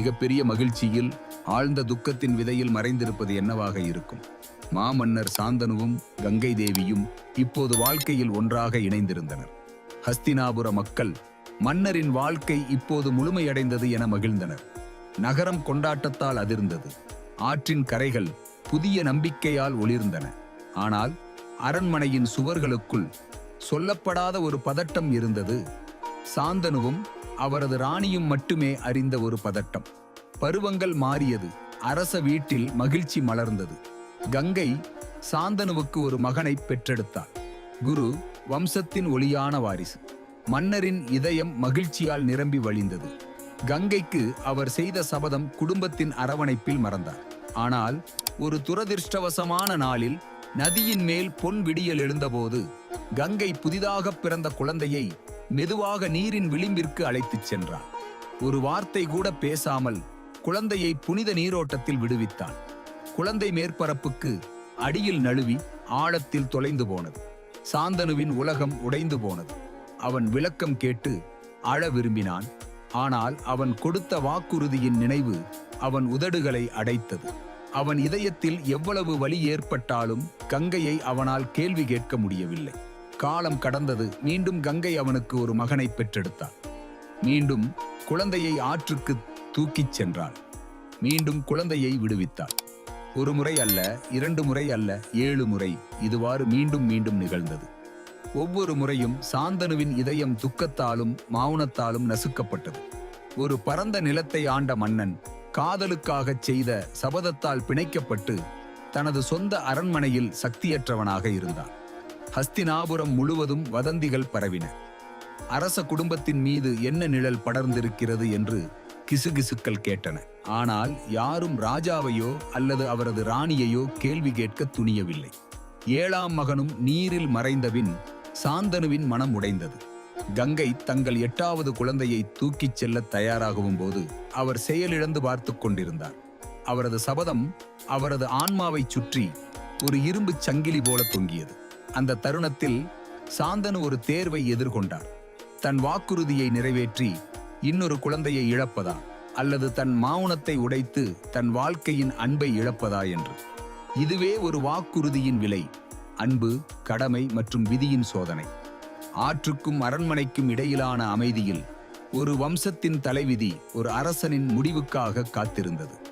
மிகப்பெரிய மகிழ்ச்சியில் ஆழ்ந்த துக்கத்தின் விதையில் மறைந்திருப்பது என்னவாக இருக்கும்? மாமன்னர் சாந்தனுவும் கங்கை தேவியும் இப்போது வாழ்க்கையில் ஒன்றாக இணைந்திருந்தனர். ஹஸ்தினாபுர மக்கள் மன்னரின் வாழ்க்கை இப்போது முழுமையடைந்தது என மகிழ்ந்தனர். நகரம் கொண்டாட்டத்தால் அதிர்ந்தது. ஆற்றின் கரைகள் புதிய நம்பிக்கையால் ஒளிர்ந்தன. ஆனால் அரண்மனையின் சுவர்களுக்குள் சொல்லப்படாத ஒரு பதட்டம் இருந்தது. சாந்தனுவும் அவரது ராணியும் மட்டுமே அறிந்த ஒரு பதட்டம். பருவங்கள் மாறியது. அரச வீட்டில் மகிழ்ச்சி மலர்ந்தது. கங்கை சாந்தனுவுக்கு ஒரு மகனை பெற்றெடுத்தாள். குரு வம்சத்தின் ஒளியான வாரிசு. மன்னரின் இதயம் மகிழ்ச்சியால் நிரம்பி வழிந்தது. கங்கைக்கு அவர் செய்த சபதம் குடும்பத்தின் அரவணைப்பில் மறந்தார். ஆனால் ஒரு துரதிர்ஷ்டவசமான நாளில் நதியின் மேல் பொன் விடியல் எழுந்தபோது கங்கை புதிதாக பிறந்த குழந்தையை மெதுவாக நீரின் விளிம்பிற்கு அழைத்துச் சென்றான். ஒரு வார்த்தை கூட பேசாமல் குழந்தையை புனித நீரோட்டத்தில் விடுவித்தான். குழந்தை மேற்பரப்புக்கு அடியில் நழுவி ஆழத்தில் தொலைந்து போனது. சாந்தனுவின் உலகம் உடைந்து போனது. அவன் விளக்கம் கேட்டு அழ விரும்பினான். ஆனால் அவன் கொடுத்த வாக்குறுதியின் நினைவு அவன் உதடுகளை அடைத்தது. அவன் இதயத்தில் எவ்வளவு வலி ஏற்பட்டாலும் கங்கையை அவனால் கேள்வி கேட்க முடியவில்லை. காலம் கடந்தது மீண்டும் கங்கை அவனுக்கு ஒரு மகனை பெற்றெடுத்தாள் மீண்டும் குழந்தையை ஆற்றுக்கு தூக்கிச் சென்றாள் மீண்டும் குழந்தையை விடுவித்தாள் ஒரு முறை அல்ல இரண்டு முறை அல்ல ஏழு முறை இதுவாறு மீண்டும் மீண்டும் நிகழ்ந்தது. ஒவ்வொரு முறையும் சாந்தனுவின் இதயம் துக்கத்தாலும் மௌனத்தாலும் நசுக்கப்பட்டது. ஒரு பரந்த நிலத்தை ஆண்ட மன்னன் காதலுக்காகச் செய்த சபதத்தால் பிணைக்கப்பட்டு தனது சொந்த அரண்மனையில் சக்தியற்றவனாக இருந்தான். ஹஸ்தினாபுரம் முழுவதும் வதந்திகள் பரவின. அரச குடும்பத்தின் மீது என்ன நிழல் படர்ந்திருக்கிறது என்று கிசுகிசுக்கள் கேட்டன. ஆனால் யாரும் ராஜாவையோ அல்லது அவரது ராணியையோ கேள்வி கேட்க துணியவில்லை. ஏழாம் மகனும் நீரில் மறைந்தபின் சாந்தனுவின் மனம் உடைந்தது. கங்கை தங்கள் எட்டாவது குழந்தையை தூக்கிச் செல்ல தயாராகவும் போது அவர் செயலிழந்து பார்த்துக் கொண்டிருந்தார். அவரது சபதம் அவரது ஆன்மாவைச் சுற்றி ஒரு இரும்புச் சங்கிலி போல தொங்கியது. அந்த தருணத்தில் சாந்தனு ஒரு தேர்வை எதிர்கொண்டார் தன் வாக்குறுதியை நிறைவேற்றி இன்னொரு குழந்தையை இழப்பதா அல்லது தன் மௌனத்தை உடைத்து தன் வாழ்க்கையின் அன்பை இழப்பதா என்று. இதுவே ஒரு வாக்குறுதியின் விலை அன்பு கடமை மற்றும் விதியின் சோதனை. ஆற்றுக்கும் அரண்மனைக்கும் இடையிலான அமைதியில் ஒரு வம்சத்தின் தலைவிதி ஒரு அரசனின் முடிவுக்காக காத்திருந்தது.